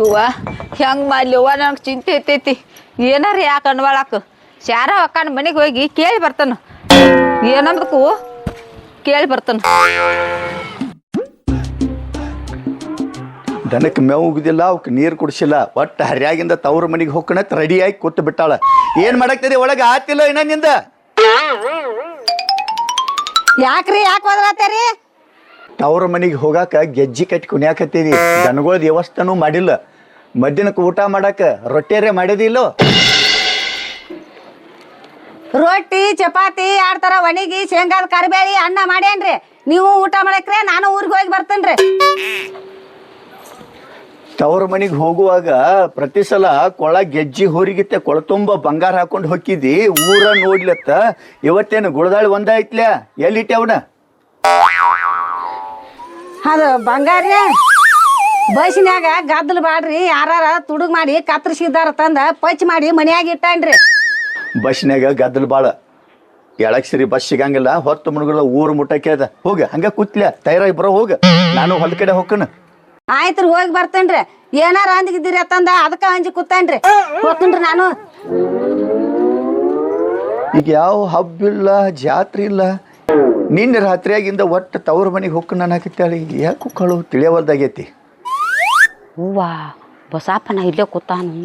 ಇವ್ವ ಹೆಂಗ್ ಮಾಡ್ಲಿ ಅವ್ವ ನನಗೆ ಚಿಂತೆ ಐತೈತಿ ಏನಾರ ಯಾಕೆ ಅನ್ವಾಳಾಕ? ಶಾರ ಅಕ್ಕನ ಮನೆಗೆ ಹೋಗಿ ಕೇಳಿ ಬರ್ತಾನ. ಏನಂದಕ್ಕು ಕೇಳಿ ಬರ್ತಾನ. ದನಕ್ಕೆ ಮೇವು ಉಗಿದಿಲ್ಲ ಅವಕ್ಕೆ ನೀರು ಕುಡಿಸಿಲ್ಲ. ಒಟ್ಟು ಹರಿಯಾಗಿಂದ ತವ್ರ ಮನೆಗೆ ಹೋಗ್ಕಣತ್ ರೆಡಿಯಾಗಿ ಕೂತು ಬಿಟ್ಟಾಳ. ಏನು ಮಾಡಾಕ್ತದೆ ಒಳಗೆ? ಆತಿಲ್ಲ ಇನ್ನ ನಿಂದ? ಯಾಕ್ರಿ ಯಾಕೆ ಹೋದ್ರಾತೇರಿ? ತವ್ರ ಮನೆಗೆ ಹೋಗಾಕ ಗೆಜ್ಜಿ ಕಟ್ಟಿ ಕುಣಿಯಾಕತ್ತೀವಿ. ದನಗಳ ದೇವಸ್ಥಾನೂ ಮಾಡಿಲ್ಲ. ಮಧ್ಯಾಹ್ನಕ್ಕೆ ಊಟ ಮಾಡಾಕ ರೊಟ್ಟಿಯರೇ ಮಾಡಿದಿಲ್ಲೋ. ರೊಟ್ಟಿ ಚಪಾತಿ ಆಡ್ತಾರ ಒಣಗಿ ಶೇಂಗಾದ ಕರಿಬೇಳಿ ಅನ್ನ ಮಾಡೇನ್ರಿ ನೀವು ಊಟ ಮಾಡಕ್ರೆ ನಾನು ಊರಿಗೆ ಹೋಗಿ ಬರ್ತೇನ್ರಿ. ತವ್ರ ಮನೆಗೆ ಹೋಗುವಾಗ ಪ್ರತಿ ಸಲ ಕೊಳ ಗೆಜ್ಜಿ ಹೋರಿಗಿತ್ತೆ ಕೊಳ ತುಂಬ ಬಂಗಾರ ಹಾಕೊಂಡು ಹೊಕ್ಕಿದಿ. ಊರ ನೋಡ್ಲತ್ತ ಇವತ್ತೇನು ಗುಳದಾಳಿ ಒಂದಾಯ್ತ್ಲ್ಯಾ ಎಲ್ಲಿಟ್ಟೆ ಅವನ? ಅದು ಬಂಗಾರ ಬಸ್ನ್ಯಾಗ ಗದ್ದಲ್ ಬಾಡ್ರಿ ಯಾರಾರ ತುಡುಗ್ ಮಾಡಿ ಕತ್ತರಿಸಿದಾರ ತಂದ ಪಚ್ ಮಾಡಿ ಮನ್ಯಾಗ ಇಟ್ಟಾನ್ರಿ. ಬಸ್ನ್ಯಾಗ ಗದ್ದಲ್ ಬಾಳ. ಎಳಕ್ ಸರಿ ಬಸ್ ಸಿಗಂಗಿಲ್ಲ ಹೊತ್ತು ಮುಳುಗಲ್ಲ ಊರು ಮುಟ್ಟಕ್ಕೆ ಅದ. ಹೋಗ ಹಂಗ ಕೂತ್ಲ ತಯಾರಾಗಿ ಬರೋ ಹೋಗ. ನಾನು ಹೊಲ ಕಡೆ ಹೋಗ್ಕನ. ಆಯ್ತ್ರಿ ಹೋಗಿ ಬರ್ತೇನ್ರಿ. ಏನಾರ ಅಂದಿಗಿದ್ದೀರಿ ಅತ್ತಂದ ಅದಕ್ಕ ಅಂಜಿ ಕೂತೇನ್ರಿ. ಹೋಗ್ತೇನ್ರಿ ನಾನು. ಈಗ ಯಾವ ಹಬ್ಬ ಇಲ್ಲ ಜಾತ್ರೆ ಇಲ್ಲ ನಿನ್ನೆ ರಾತ್ರಿಯಾಗಿಂದ ಒಟ್ಟು ತವ್ರ ಮನೆಗೆ ಹೊಕ್ಕ ನಾನು ಹಾಕಿತ್ತಾಳೆ ಯಾಕೆ ಕಳು ತಿಳಿಯವಲ್ದಾಗೈತಿ. ಹೂವ ಬಸಾಪನ ಇಲ್ಲೇ ಕೂತಾನು.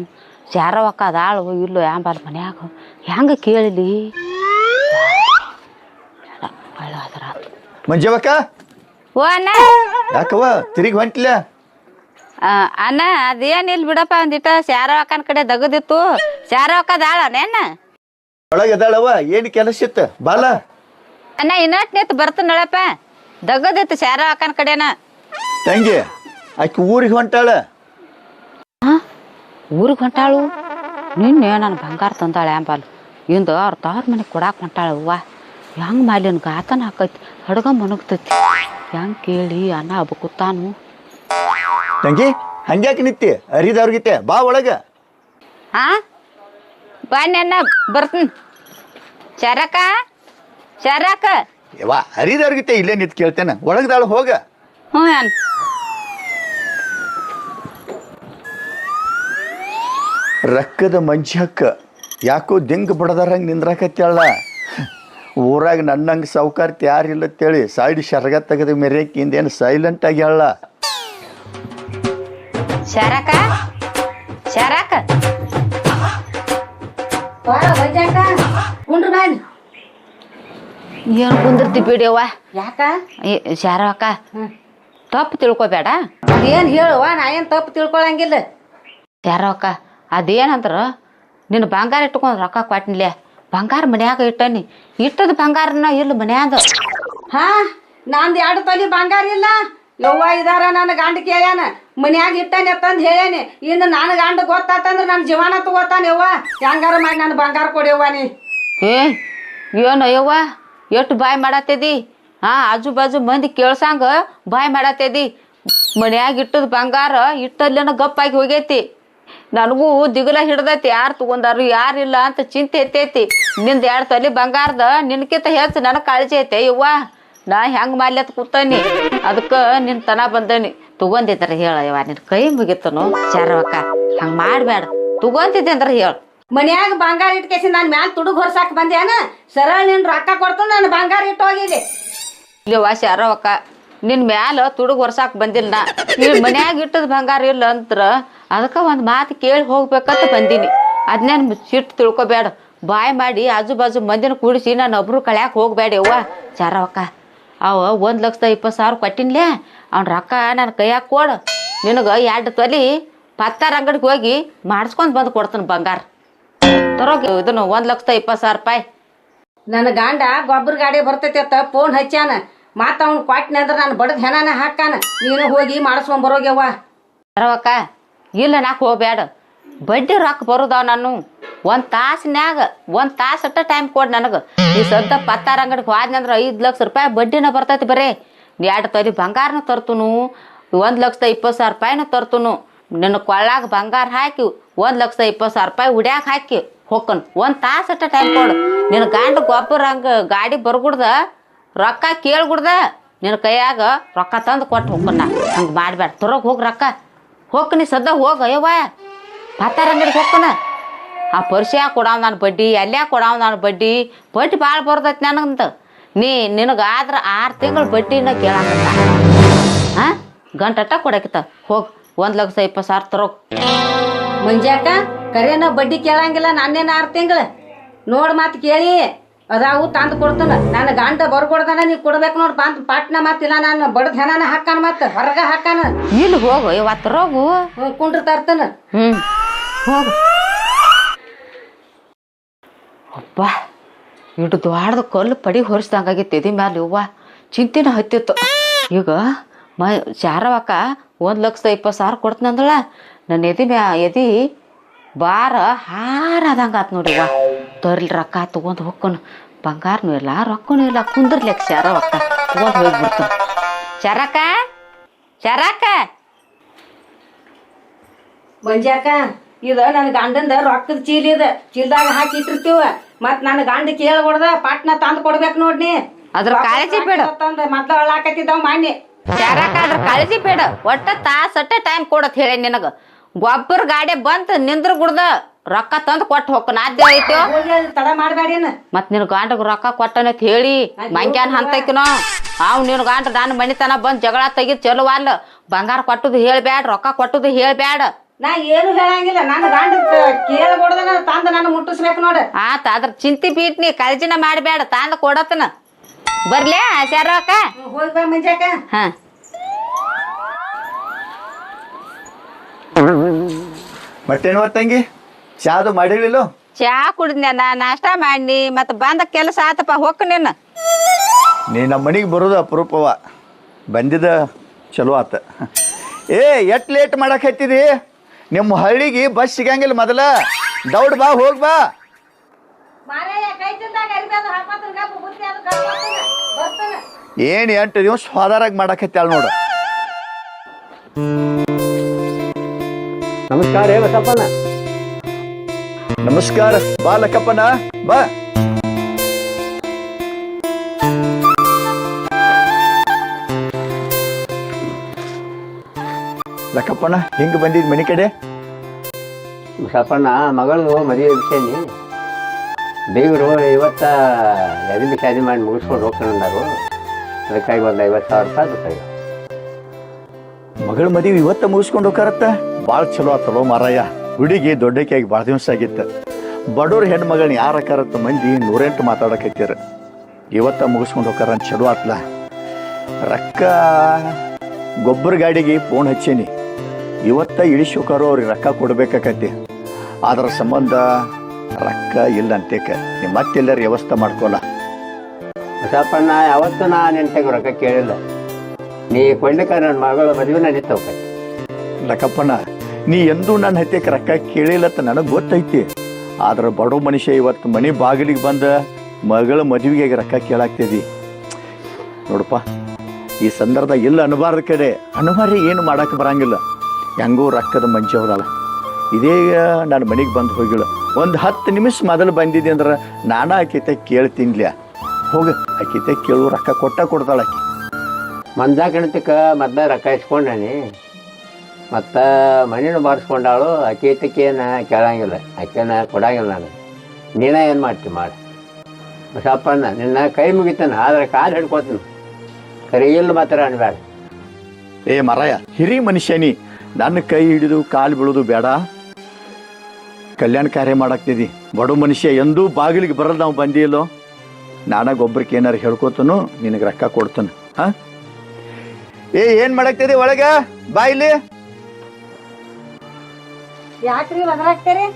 ಶಾರವಕ್ಕ ಅದಾಳು ಇಲ್ಲೋ ಯಾಂಬಾಲ್ ಮನ್ಯಾಗ. ಹೆಂಗ ಕೇಳಲಿ? ಮಂಜವಕ್ಕ? ಓ ಅಣ್ಣ. ಯಾಕವ್ವ ತಿರುಗಿ ಹೊಂಟಿಲ್ಲ ಆ, ಅಣ್ಣ ಅದೇನಿಲ್ಲ ಬಿಡಪ್ಪ ಒಂದಿಟ ಶಾರವಕ್ಕನ ಕಡೆ ದಗದಿತ್ತು. ಶಾರವಕ್ಕ ಅದಾಳ ನೆನ್ನ ಒಳಗೆ ಅದಾಳವ ಏನು ಕೆಲಸ ಇತ್ತು? ಬಾಲ. ಅಣ್ಣ ಇನ್ನಟ್ ನಿಂತು ಬರ್ತಾನಳಪ್ಪ ದಗದಿತ್ತು ಶಾರವಕ್ಕನ ಕಡೆನ. ತಂಗಿ ಆಕಿ ಊರಿಗೆ ಹೊಂಟಾಳ. ಊರಿಗೆ ಹೊಂಟಾಳು? ನಿನ್ನೆ ನಾನು ಬಂಗಾರ ತಂದಾಳೆ ಅಂಬಾಲು. ಇಂದು ಅವ್ರ ತವ್ರ ಮನೆಗೆ ಕೊಡಾಕ್ ಹೊಂಟಾಳ ಅವ್ವ. ಹೆಂಗೆ ಮಾಲಿನ ಗಾತನ ಹಾಕೈತಿ ಹಡಗ ಮನಗ್ತೈತಿ ಹೆಂಗೆ ಕೇಳಿ ಅನ್ನ ಹಬ್ಬ ಕೂತಾನು. ತಂಗಿ ಹಂಗ್ಯಾಕೆ ನಿತ್ತಿ? ಅರಿದವ್ರಿಗಿತ್ತೆ ಬಾ ಒಳಗ. ಹಾ? ಬಾ ಅಣ್ಣ ಬರ್ತೀನಿ. ಶರಕ ಶರಕ. ಯವ್ವ ಹರಿದವ್ರಿಗಿತ್ತೆ ಇಲ್ಲೇ ನಿಂತು ಕೇಳ್ತೇನೆ. ಒಳಗದಾಳ ಹೋಗ. ಹ್ಞೂ ಅನ್. ರಕ್ಕದ ಮಂಜಕ್ಕ ಯಾಕೋ ದಿಂಗ್ ಬಡದಾರಂಗೆ ನಿಂದ್ರಾಕತ್ಯಾಳ. ಊರಾಗ ನನ್ನಂಗೆ ಸೌಕಾರ್ತಿ ಯಾರಿಲ್ಲ ಅಂತೇಳಿ ಸೈಡ್ ಶರಗ ತೆಗೆದ ಮೆರೆಕಿಂದ ಏನು ಸೈಲೆಂಟ್ ಆಗ್ಯಾಳ ಶರಕ? ಶರಕ? ಕುಂಡ್ರ ಬಾಯ್ ಏನು ಕುಂದಿರ್ತಿ ಬಿಡಿಯವ್ವ ಯಾಕ? ಏ ಶಾರವಕ್ಕ ತಪ್ಪು ತಿಳ್ಕೊಬೇಡ. ಅದೇನು ಹೇಳುವ? ನಾ ಏನು ತಪ್ಪು ತಿಳ್ಕೊಳಂಗಿಲ್ಲ. ಅಕ್ಕ ಅದೇನಂದ್ರ ನಿನ್ನ ಬಂಗಾರ ಇಟ್ಕೊಂಡು ರೊಕ್ಕ ಕೊಟ್ಟಿನ್ಲೆ ಬಂಗಾರ ಮನ್ಯಾಗ ಇಟ್ಟನಿ. ಇಟ್ಟದ ಬಂಗಾರನ ಇಲ್ಲ ಮನ್ಯಾಗ. ಹಾ ನಂದು ಎರಡು ತೊಲಿ ಬಂಗಾರ ಇಲ್ಲ. ಯವ್ವ ಇದಾರ ನನ್ನ ಗಂಡ ಕೇಳ್ಯಾನ. ಮನ್ಯಾಗ ಇಟ್ಟಾನೆ ಅಂತಂದು ಹೇಳೇನಿ ಇನ್ನು ನನ್ನ ಗಂಡ ಗೊತ್ತಾತಂದ್ರೆ ನನ್ನ ಜೀವನ ತಗೋತಾನೆ ಯವ್ವ. ಹೆಂಗಾರ ಮಾಡಿ ನನ್ನ ಬಂಗಾರ ಕೊಡ್ಯವ್ವ ನೀ. ಏ ಏನು ಅಯ್ಯವ್ವ? ಎಷ್ಟು ಬಾಯ್ ಮಾಡತ್ತೇದಿ ಹಾ, ಆಜು ಬಾಜು ಮಂದಿ ಕೇಳ್ಸಂಗ ಬಾಯ್ ಮಾಡತ್ತೇದಿ ಮನ್ಯಾಗ ಇಟ್ಟದ ಬಂಗಾರ ಇಟ್ಟಲ್ಲೇನ ಗಪ್ಪಾಗಿ ಹೋಗೈತಿ. ನನಗೂ ದಿಗಲ ಹಿಡ್ದೈತಿ. ಯಾರು ತಗೊಂಡಾರು ಇಲ್ಲ ಅಂತ ಚಿಂತೆ ಎತ್ತೈತಿ ನಿಂದ ಎರಡು ತಲೆ ಬಂಗಾರದ, ನಿನ್ಕಿಂತ ಹೆಚ್ಚು ನನಗೆ ಕಾಳಜಿ ಐತೆ. ಇವ್ವ ನಾ ಹೆಂಗ್ ಮಾಲ್ಯತ್ ಕೂತಾನಿ. ಅದಕ್ಕೆ ನಿನ್ ತನ ಬಂದನಿ. ತಗೊಂದಿದ್ರೆ ಹೇಳ ಯವ್ವ, ನಿನ್ ಕೈ ಮುಗಿತನು? ಚಾರವಕ್ಕ, ಹಂಗೆ ಮಾಡ್ಬೇಡ ತಗೊಂತಿದ್ದೆ ಅಂದ್ರೆ ಹೇಳು. ಮನ್ಯಾಗ ಬಂಗಾರ ಇಟ್ಕೇಸಿ ನಾನು ಮ್ಯಾಲ ತುಡುಗ್ ಹೊರ್ಸಾಕ್ ಬಂದ್ಯಾನ ಸರಳ ನಿನ್ ರೊಕ್ಕ ಕೊಡ್ತು ನಾನು ಬಂಗಾರ ಇಟ್ಟು ಹೋಗಿದೆ ಇಲ್ಲಿ ವಾಸಿ ಅರವಕ್ಕ ನಿನ್ ಮ್ಯಾಲ ತುಡುಗ್ ಹೊರಸಾಕ್ ಬಂದಿಲ್ಲ ನಾ. ಇಲ್ಲಿ ಮನ್ಯಾಗ ಇಟ್ಟದ ಬಂಗಾರ ಇಲ್ಲ ಅಂತ್ರ ಅದಕ್ಕೆ ಒಂದು ಮಾತು ಕೇಳಿ ಹೋಗ್ಬೇಕಂತ ಬಂದೀನಿ. ಅದನ್ನೇನು ಸಿಟ್ಟು ತಿಳ್ಕೊಬೇಡ. ಬಾಯ್ ಮಾಡಿ ಆಜು ಬಾಜು ಮಂದಿನ ಕೂಡಿಸಿ ನಾನು ಒಬ್ರು ಕಳ್ಯಾಕ ಹೋಗ್ಬೇಡ ಅವ್ವ. ಚಾರವಕ್ಕ ಅವ ಒಂದು ಲಕ್ಷದ ಇಪ್ಪತ್ತು ಸಾವಿರ ಕೊಟ್ಟಿನ್ಲೇ. ಅವ್ನ ರೊಕ್ಕ ನನ್ನ ಕೈಯಾಗ ಕೊಡು. ನಿನಗೆ ಎರಡು ತೊಲಿ ಪತ್ತಾರ ಅಂಗಡಿಗೆ ಹೋಗಿ ಮಾಡಿಸ್ಕೊಂಡು ಬಂದು ಕೊಡ್ತಾನೆ ಬಂಗಾರ. ತರೋಗಿ ಇದನ್ನು ಒಂದು ಲಕ್ಷದ ಇಪ್ಪತ್ತು ಸಾವಿರ ರೂಪಾಯಿ. ನನ್ನ ಗಂಡ ಗೊಬ್ಬರ ಗಾಡಿ ಬರ್ತೈತಿ ಅಂತ ಫೋನ್ ಹಚ್ಚಾನ ಮಾತ ಅವ್ನು ಕೊಟ್ಟನೆ ಅಂದ್ರೆ ನಾನು ಬಡದ ಹೆಣನ ಹಾಕಾನ ನೀನು ಹೋಗಿ ಮಾಡಿಸ್ಕೊಂಡ್ ಬರೋಗ್ಯವ್ವ. ಬರವಕ್ಕ ಇಲ್ಲ ನಾಕ್ ಹೋಗ್ಬೇಡ ಬಡ್ಡಿ ರೊಕ್ಕ ಬರುದಾವ ನಾನು. ಒಂದ್ ತಾಸಿನ್ಯಾಗ ಒಂದ್ ತಾಸ ಅಟ್ಟ ಟೈಮ್ ಕೊಡ್ ನನಗೆ. ಈ ಸದ್ದ ಪತ್ತಾರ ಅಂಗಡಿಗೆ ಹೋದ್ನಂದ್ರೆ ಐದು ಲಕ್ಷ ರೂಪಾಯಿ ಬಡ್ಡಿನ ಬರ್ತೈತಿ ಬರೇ. ಎರಡು ತೊಲಿ ಬಂಗಾರನ ತರ್ತುನು ಒಂದು ಲಕ್ಷದ ಇಪ್ಪತ್ತು ಸಾವಿರ ರೂಪಾಯಿನ ತರ್ತುನು. ನಿನ್ನ ಕೊಳ್ಳಾಗ ಬಂಗಾರ ಹಾಕಿ ಒಂದ್ ಲಕ್ಷದ ಇಪ್ಪತ್ತು ಸಾವಿರ ರೂಪಾಯಿ ಉಡ್ಯಾಕ ಹಾಕಿ. ಹೊಕ್ಕನ್ ಒಂದು ತಾಸು ಅಷ್ಟ ಟೈಮ್ ಕೊಡು. ನಿನ್ನ ಗಂಡ ಗೊಬ್ಬರ ಹಂಗೆ ಗಾಡಿ ಬರ್ಗುಡ್ದ, ರೊಕ್ಕ ಕೇಳ್ಗುಡ್ದ ನಿನ್ನ ಕೈಯಾಗ ರೊಕ್ಕ ತಂದು ಕೊಟ್ಟು ಹೋಗ್ಕನ್ನ ಹಂಗೆ ಮಾಡಬೇಡ ತರೋಗ್ ಹೋಗಿ ರೊಕ್ಕ. ಹೋಗ್ಕನಿ ಸದ್ದ ಹೋಗ ಅಯ್ಯವ ಪಾತಾರ ಅಂಗಡಿಗೆ ಹೊಕ್ಕನ ಆ ಪರ್ಸಿಯ ಕೊಡಾವ್ ನಾನು ಬಡ್ಡಿ ಅಲ್ಲೇ ಕೊಡಾವ್ ನಾನು ಬಡ್ಡಿ. ಬಡ್ಡಿ ಭಾಳ ಬರ್ತೈತಿ ನನಗಂತ. ನೀ ನಿನಗಾದ್ರೆ ಆರು ತಿಂಗಳು ಬಡ್ಡಿನ ಕೇಳಾಕತ್ತ. ಹಾಂ ಗಂಟಟ ಕೊಡಕಿತ್ತ. ಹೋಗಿ, ಒಂದು ಲಕ್ಷ ಇಪ್ಪತ್ತು ಸಾವಿರ ತರೋಗ್ ಮುಂಜಾಕ ಕರೇನ ಬಡ್ಡಿ ಕೇಳಂಗಿಲ್ಲ ನಾನೇನು ಆರು ತಿಂಗಳು? ನೋಡ್ ಮಾತು ಕೇಳಿ ಅದಾವು ತಂದು ಕೊಡ್ತಾನ. ನನ್ನ ಗಂಡ ಬರ್ಕೊಡ್ದಾನ ನೀ ಕೊಡ್ಬೇಕು ನೋಡ್ ಬಾಂತ ಪಾಟ್ನ ಮಾತಿಲ್ಲ ನಾನು ಬಡದ್ ಹೆಣನ ಹಾಕಾನ ಮತ್ತೆ ಹೊರಗ ಹಾಕಾನ ಇಲ್ಲಿ ಹೋಗು ಇವತ್ತು ರೋಗು. ಕುಂಡ್ರ ತರ್ತಾನ. ಹ್ಞೂ ಹೋಗು. ಅಪ್ಪ ಇಟ್ಟು ದ್ವಾಡ್ದ ಕಲ್ಲು ಪಡಿ ಹೊರಿಸ್ದಂಗಾಗಿತ್ತು ಎದಿ ಮ್ಯಾಲೆ ಹೂವ ಚಿಂತೆನ ಹತ್ತಿತ್ತು. ಈಗ ಮ ಚಾರವಕ್ಕ ಒಂದು ಲಕ್ಷದ ಇಪ್ಪತ್ತು ಸಾವಿರ ಕೊಡ್ತೀನಂದಳ ನನ್ನ ಎದಿ ಮ್ಯಾ ಎದಿ ಬಾರ ಹಾರಾದಂಗೆ ಆತು ನೋಡಿವ್ವ ತರ್ಲಿ ರೊಕ್ಕ ತೊಗೊಂಡು ಹೋಗ್ಕೊನು ಬಂಗಾರನು ಇಲ್ಲ, ರೊಕ್ಕನೂ ಇಲ್ಲ ಕುಂದಿರ್ಲಿಕ್ಕೆ ಶಾರ ರೊಕ್ಕ ತೊಗೊಂಡು ಹೋಗ್ಬಿಡ್ತಾನೆ ಶರಕ ಶರಕ ಮಂಜಾಕ ಇದು ನನ್ನ ಗಂಡಂದ ರೊಕ್ಕದ ಚೀಲ ಇದ. ಚೀಲದಾಗ ಹಾಕಿ ಇಟ್ಟಿರ್ತೀವ. ಮತ್ ನನ್ನ ಗಂಡ ಕೇಳ್ಕೊಡ್ದ ಪಾಟ್ನ ತಂದು ಕೊಡ್ಬೇಕು ನೋಡ್ನಿ ಅದ್ರ ಕಾಳಜಿ ಬೇಡ. ತಂದ ಮೊದ್ಲ ಮಾಡಿ ಶರಕ ಅದ್ರ ಕಾಳಜಿ ಬೇಡ. ಒಟ್ಟ ತಾಸಟ್ಟ ಟೈಮ್ ಕೊಡತ್ ಹೇಳಿ ನಿನಗ. ಗೊಬ್ಬರ ಗಾಡಿ ಬಂತ ನಿಂದ್ರ ಗುಡ್ದ ರೊಕ್ಕ ತಂದು ಕೊಟ್ಟು ಹೊಕ್ಕ ನಾದ್ಯ ಐತೋ. ತಡ ಮಾಡ್ಬೇಡೇನ ಮತ್ ನಿನ್ ಗಂಡಗ್ ರೊಕ್ಕ ಕೊಟ್ಟನತ್ ಹೇಳಿ ಮಂಕ್ಯಾನ್ ಹಂತಕಿನೋ ಅವ್ ನಿನ್ ಗಂಡ ನಾನು ಮನಿತನ ಬಂದ್ ಜಗಳ ತೆಗಿದ್ ಚಲೋ ಅಲ್ಲ. ಬಂಗಾರ ಕೊಟ್ಟುದು ಹೇಳ್ಬ್ಯಾಡ ರೊಕ್ಕ ಕೊಟ್ಟುದು ಹೇಳ್ಬ್ಯಾಡ. ನಾ ಏನು ಹೇಳಂಗಿಲ್ಲ. ನನ್ನ ಗಂಡ ಕೇಳಬಾರ್ದನ ತಂದ ನಾನು ಮುಟ್ಟಿಸ್ಬೇಕು ನೋಡ. ಆತ ಅದ್ರ ಚಿಂತಿ ಬೀಟ್ನಿ ಕಲ್ಜಿನ ಮಾಡಬೇಡ ತಂದ ಕೊಡತನ ಬರ್ಲೇ ರೊಕ್ಕ? ಹೋಗ್ಬಾ ಮಂಜಾಕ. ಹಾ. ಮತ್ತೇನು ತಂಗಿ? ಚಾದು ಮಾಡಿರ್ಲಿಲ್ಲೋ? ಚಾ ಕುಡಿದ್ನ ನಾ ನಾಷ್ಟ ಮಾಡಿ ಮತ್ತೆ ಬಂದ ಕೆಲಸ ಆತಪ್ಪ ಹೊಕ್ಕ ನಿನ್ನ ನೀ ನಮ್ಮ ಮನೆಗೆ ಬರೋದು ಅಪರೂಪವ. ಬಂದಿದ ಚಲೋ ಆತ. ಏ ಎಟ್ ಲೇಟ್ ಮಾಡಕ್ ಹತ್ತಿದಿ? ನಿಮ್ಮ ಹಳ್ಳಿಗೆ ಬಸ್ ಸಿಗಂಗಿಲ್ಲ ಮೊದಲ. ದೌಡ್ ಬಾ ಹೋಗ್ ಬಾ. ಏನು ಎಂಟು ದಿವಸ ಹೋದಾರಾಗ ಮಾಡಕ್ ಹತ್ತಾಳ ನೋಡು. ನಮಸ್ಕಾರ ಹೇ ಬಸಪ್ಪಣ್ಣ ನಮಸ್ಕಾರ ಬಾ ಲಕ್ಕಪ್ಪನ ಬಾ. ಲಕ್ಕಪ್ಪನ ಹಿಂಗ್ ಬಂದಿದ್ ಮನಿ ಕಡೆ? ಬಸಪ್ಪಣ್ಣ ಮಗಳು ಮದುವೆ ವಿಷಯನಿ. ದೇವರು ಇವತ್ತ ಯದಿ ಶಾದಿ ಮಾಡಿ ಮುಗಿಸ್ಕೊಂಡು ಹೋಗ್ಕೊಂಡಾರು ಅದಕ್ಕಾಗಿ ಒಂದು ಐವತ್ತು ಸಾವಿರ ರೂಪಾಯಿ ಬೇಕಾಗಿ ಮಗಳ ಮದುವೆ ಇವತ್ತ ಮುಗಿಸ್ಕೊಂಡು ಹೋಗಾರತ್ತ ಭಾಳ ಚಲೋ ಆತಲೋ ಮಾರಾಯ. ಹುಡುಗಿ ದೊಡ್ಡಕ್ಕಾಗಿ ಭಾಳ ದಿವಸ ಆಗಿತ್ತು. ಬಡವ್ರ ಹೆಣ್ಮಗಳನ್ನ ಯಾರ ಕರತ್ತ ಮಂದಿ ನೂರೆಂಟು ಮಾತಾಡಕತ್ತೀರ ಇವತ್ತ ಮುಗಿಸ್ಕೊಂಡು ಹೋಗಾರ ಅಂತ ಚಲೋ ಆತ್ಲ. ರೊಕ್ಕ ಗೊಬ್ಬರ ಗಾಡಿಗೆ ಫೋನ್ ಹಚ್ಚೀನಿ. ಇವತ್ತ ಇಳಿಸೋಕಾರು ಅವ್ರಿಗೆ ರೊಕ್ಕ ಕೊಡ್ಬೇಕಾಕತಿ ಅದರ ಸಂಬಂಧ ರೊಕ್ಕ ಇಲ್ಲ ಅಂತೇಕ. ನೀವು ಮತ್ತೆಲ್ಲರ ವ್ಯವಸ್ಥೆ ಮಾಡ್ಕೊಲ್ಲ. ಬಸಪ್ಪಣ್ಣ ಯಾವತ್ತು ನಾ ನೆಂಟಾಗ ರೊಕ್ಕ ಕೇಳಿಲ್ಲ. ನೀ ಕೊಂಡಕ ನನ್ನ ಮಗಳ ಮದುವೆ ನಡೀತಾವ ಲಕ್ಕಪ್ಪಣ್ಣ ನೀ ಎಂದೂ ನನ್ನ ಹತ್ಯಕ್ಕೆ ರೊಕ್ಕ ಕೇಳಿಲ್ಲತ್ತ ನನಗೆ ಗೊತ್ತೈತಿ. ಆದ್ರೆ ಬಡವ ಮನುಷ್ಯ ಇವತ್ತು ಮನೆ ಬಾಗಿಲಿಗೆ ಬಂದ ಮಗಳ ಮದುವೆಗೆ ರೊಕ್ಕ ಕೇಳಾಕ್ತಿದಿ ನೋಡಪ್ಪ, ಈ ಸಂದರ್ಭ ಇಲ್ಲ ಅನ್ಬಾರ್ದ ಕಡೆ. ಅನಿವಾರ್ಯ ಏನು ಮಾಡಕ್ಕೆ ಬರಂಗಿಲ್ಲ. ಹೆಂಗೂ ರೊಕ್ಕದ ಮಂಚ ಹೋದಲ್ಲ. ಇದೇ ನಾನು ಮನೆಗೆ ಬಂದು ಹೋಗಿಲ್ಲ. ಒಂದು ಹತ್ತು ನಿಮಿಷ ಮೊದಲು ಬಂದಿದ್ದೆ ಅಂದ್ರೆ ನಾನು ಆಕಿತ ತಿನ್ಲಿಯ ಹೋಗ, ಆಕಿತ ಕೇಳು, ರೊಕ್ಕ ಕೊಟ್ಟ ಕೊಡ್ತಾಳೆ ಆಕೆ. ಮಂದ ಗಣತಕ್ಕ ರೊಕ್ಕ ಇಸ್ಕೊಂಡಾನಿ. ಮತ್ತು ಮಣ್ಣಿನ ಬಾರಿಸ್ಕೊಂಡಾಳು ಅಕ್ಕಿ ತಕ್ಕೇನ ಕೇಳಂಗಿಲ್ಲ ಆಕೆನ ಕೊಡಂಗಿಲ್ಲ ನಾನು. ನೀನ ಏನು ಮಾಡ್ತೀನಿ ಮಾಡಿ. ಬಸಪ್ಪಣ್ಣ, ನಿನ್ನ ಕೈ ಮುಗಿತಾನೆ, ಆದ್ರೆ ಕಾಲು ಹಿಡ್ಕೋತೀನಿ. ಕರಿ ಇಲ್ಲ ಮಾತ್ರ ಅನ್ಬೇಡ ಏ ಮರಯ, ಹಿರಿ ಮನುಷ್ಯನಿ, ನನ್ನ ಕೈ ಹಿಡಿದು ಕಾಲು ಬೀಳೋದು ಬೇಡ. ಕಲ್ಯಾಣ ಕಾರ್ಯ ಮಾಡಾಕ್ತಿದ್ದಿ ಬಡ ಮನುಷ್ಯ ಎಂದೂ ಬಾಗಿಲಿಗೆ ಬರಲ್ಲ ನಾವು ಬಂದಿಲ್ಲೋ. ನಾನ ಗೊಬ್ಬರಕ್ಕೆ ಏನಾರು ಹೇಳ್ಕೊತನು, ನಿನಗೆ ರೊಕ್ಕ ಕೊಡ್ತಾನೆ. ಹಾ? ಏ, ಏನು ಮಾಡಾಕ್ತಿದ್ದಿ ಒಳಗೆ? ಬಾಯಿಲಿ ಯಾಕ್ರಿ ಬದಲಾಗ್ತೀರಿ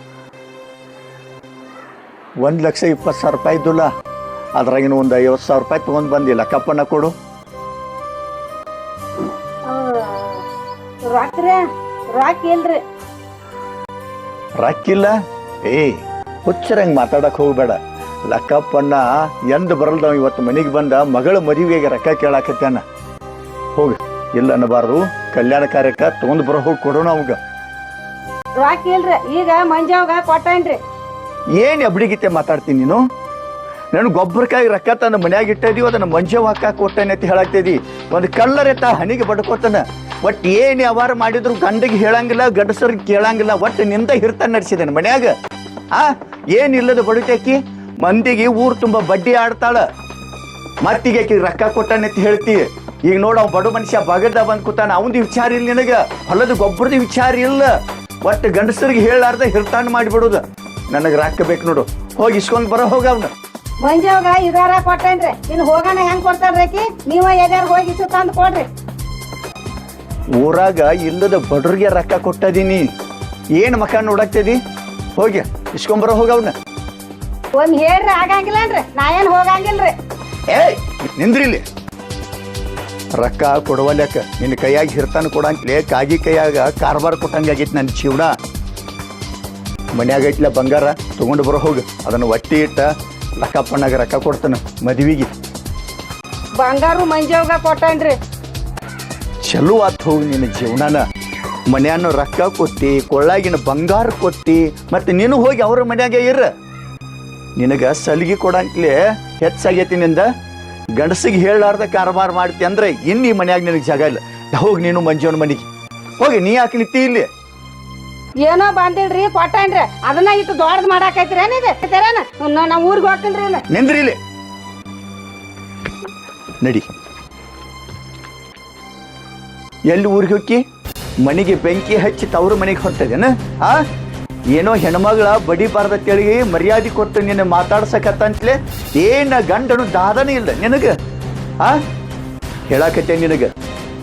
ಒಂದ್ ಲಕ್ಷ ಇಪ್ಪತ್ತು ಸಾವಿರ ರೂಪಾಯಿ ಇದ್ದುಲ್ಲ. ಅದ್ರಾಗಿನ ಒಂದು ಐವತ್ತು ಸಾವಿರ ರೂಪಾಯಿ ತೊಗೊಂಡ್ ಬಂದಿಲ್ಲ. ಕಪ್ಪನ್ನ ಕೊಡು. ರಾಕಿಲ್ಲ ಇಲ್ರಿ ಏ ಹುಚ್ಚರಂಗೆ ಮಾತಾಡಕ್ಕೆ ಹೋಗ್ಬೇಡ. ಲಕ್ಕಪ್ಪಣ್ಣ ಎಂದ್ ಬರಲ್ದವ ಇವತ್ತು ಮನೆಗೆ ಬಂದ ಮಗಳ ಮದುವೆಗೆ ರೊಕ್ಕ ಕೇಳಾಕತ್ತೇನ ಹೋಗ ಇಲ್ಲ ಅನ್ನಬಾರ್ದು ಕಲ್ಯಾಣ ಕಾರ್ಯಕ್ಕೆ ತಗೊಂಡ್ ಬರೋ ಹೋಗಿ ಕೊಡೋಣ ಅವಾಗ. ರೊಕ್ಕ ಇಲ್ರಿ, ಈಗ ಮಂಜಾವ್ಗ ಕೊಟ್ಟೇನ್ರಿ. ಏನ್ ಎಬ್ಡಿಗಿತ್ತೆ ಮಾತಾಡ್ತೀನಿ ನೀನು? ನಾನು ಗೊಬ್ಬರಕ್ಕಾಗಿ ರೊಕ್ಕ ತನ್ನ ಮನ್ಯಾಗ ಇಟ್ಟಿದೀವಿ, ಅದನ್ನ ಮಂಜಾವ್ ಹಾಕ ಕೊಟ್ಟೇನೆ ಅಂತ ಹೇಳಾಕ್ತಿದಿ ಒಂದು ಕಲ್ಲರ್ ಎತ್ತ ಹನಿಗೆ ಬಡ್ಕೋತಾನ. ಒಟ್ಟು ಏನು ವ್ಯವಹಾರ ಮಾಡಿದ್ರು ಗಂಡಿಗೆ ಹೇಳಂಗಿಲ್ಲ, ಗಂಡಸರಿಗೆ ಕೇಳಂಗಿಲ್ಲ ಒಟ್ಟು ನಿಂದ ಹಿರ್ತ ನಡೆಸಿದೇನೆ ಮನ್ಯಾಗ. ಆ ಏನಿಲ್ಲದ ಬಡಿತೇಕಿ ಮಂದಿಗೆ ಊರು ತುಂಬ ಬಡ್ಡಿ ಆಡ್ತಾಳ. ಮತ್ತೀಗ ಆಕಿ ರೊಕ್ಕ ಅಂತ ಹೇಳ್ತಿ. ಈಗ ನೋಡು ಅವ್ ಬಡ ಮನುಷ್ಯ ಬಗದ ಬಂದ್ ಕೂತಾನ, ಅವಂದು ವಿಚಾರ ಇಲ್ಲ ನಿನಗ. ಹೊಲದ ಗೊಬ್ಬರದ ವಿಚಾರ ಇಲ್ಲ. ಒಟ್ಟು ಗಂಡಸರಿಗೆ ಹೇಳಾರ್ದ ಹಿರ್ತಾಂಡ್ ಮಾಡಿಬಿಡುದು. ನನಗೆ ರೊಕ್ಕ ಬೇಕು ನೋಡು. ಹೋಗಿ ಇಸ್ಕೊಂಡ್ ಬರೋ ಹೋಗ ಅವ್ನ. ಮಂಜಾಗ ಇದಾರ ಕೊಟ್ಟೇನ್ರಿ. ಇನ್ನು ಹೋಗೋಣ ಹೆಂಗ್ ಕೊಡ್ತಾರ್ರಿ ನೀವ ಎಲ್ಲಾರು ಹೋಗಿ ಇಸು ತಂದು ಕೊಡ್ರಿ. ಊರಾಗ ಇಲ್ಲದ ಬಡ್ರಿಗೆ ರೊಕ್ಕ ಕೊಟ್ಟದೀನಿ. ಏನು ಮಕ ನೋಡಾಕ್ತದಿ? ಹೋಗಿ ಇಸ್ಕೊಂಬರೋ ಹೋಗ ಅವ್ನ. ಒಂದ್ ಹೇಳ್ರಿ ಆಗಂಗಿಲ್ಲನ್ರಿ. ನಾ ಏನ್ ಹೋಗಂಗಿಲ್ರಿ. ಏಯ್ ನಿಂದ್ರಿ ಇಲ್ಲಿ ರೊಕ್ಕ ಕೊಡವಲ್ಯಾಕ ನಿನ್ನ ಕೈಯಾಗ ಹಿರ್ತಾನ ಕೊಡಂಗಿಲ್ಲ ಕಾಗಿ ಕೈಯಾಗ ಕಾರ್ಬಾರ್ ಕೊಟ್ಟಂಗಾಗೈತಿ ನನ್ನ ಜೀವನ. ಮನ್ಯಾಗ ಐತ್ಲ ಬಂಗಾರ ತೊಗೊಂಡು ಬರೋ ಹೋಗಿ. ಅದನ್ನು ಒಟ್ಟಿ ಇಟ್ಟ ಲಕ್ಕಪ್ಪನಾಗ ರೊಕ್ಕ ಕೊಡ್ತಾನೆ ಮದ್ವಿಗೆ. ಬಂಗಾರು ಮಂಜಾವ್ಗ ಕೊಟ್ಟೇನ್ರಿ. ಚಲೋ ಆತು ಹೋಗಿ ನಿನ್ನ ಜೀವನನ. ಮನ್ಯಾನ ರೊಕ್ಕ ಕೊತ್ತಿ ಕೊಳ್ಳಾಗಿನ ಬಂಗಾರ ಕೊತ್ತಿ ಮತ್ತೆ ನೀನು ಹೋಗಿ ಅವ್ರ ಮನ್ಯಾಗ ಇರ. ನಿನಗೆ ಸಲಿಗೆ ಕೊಡಂಕ್ಲೆ ಹೆಚ್ಚಾಗೈತಿ ನಿಂದ. ಗಂಡಸಿಗೆ ಹೇಳಾರ್ದ ಕಾರಬಾರ ಮಾಡ್ತಿ ಅಂದ್ರೆ ಇನ್ನು ಈ ಮನ್ಯಾಗ ನಿನಗೆ ಜಾಗ ಇಲ್ಲ. ಹೋಗಿ ನೀನು ಮಂಜುವನ ಮನೆಗೆ. ಹೋಗಿ ನೀ ಯಾಕೆ ನಿತ್ತಿ ಇಲ್ಲಿ? ಏನೋ ಬಂದಿಲ್ರಿ ಕೊಟ್ಟೇನ್ರಿ ಅದನ್ನ ಇಟ್ಟು ದೊಡ್ಡದ್ ಮಾಡಾಕೈತ್ರಿ ಏನಿದೆ ನಾ ಊರಿಗೆ ಹೋಗ್ತೀನಿ ಇಲ್ಲ ನಿಂದ್ರಿ ಇಲ್ಲಿ. ನಡಿ. ಎಲ್ಲಿ ಊರಿಗೆ ಹೋಗಿ ಮನೆಗೆ ಬೆಂಕಿ ಹಚ್ಚಿ ತವ್ರ ಮನೆಗೆ ಹೊರ್ತದೇನ ಆ? ಏನೋ ಹೆಣ್ಮಗಳ ಬಡಿಬಾರ್ದ ಕೇಳಿ ಮರ್ಯಾದೆ ಕೊಟ್ಟು ನಿನ್ನ ಮಾತಾಡ್ಸಕತ್ತಂತಲೇ ಏನ ಗಂಡನು ದಾದನೇ ಇಲ್ಲ ನಿನಗ? ಆ? ಹೇಳಾಕತ್ತೆ ನಿನಗ?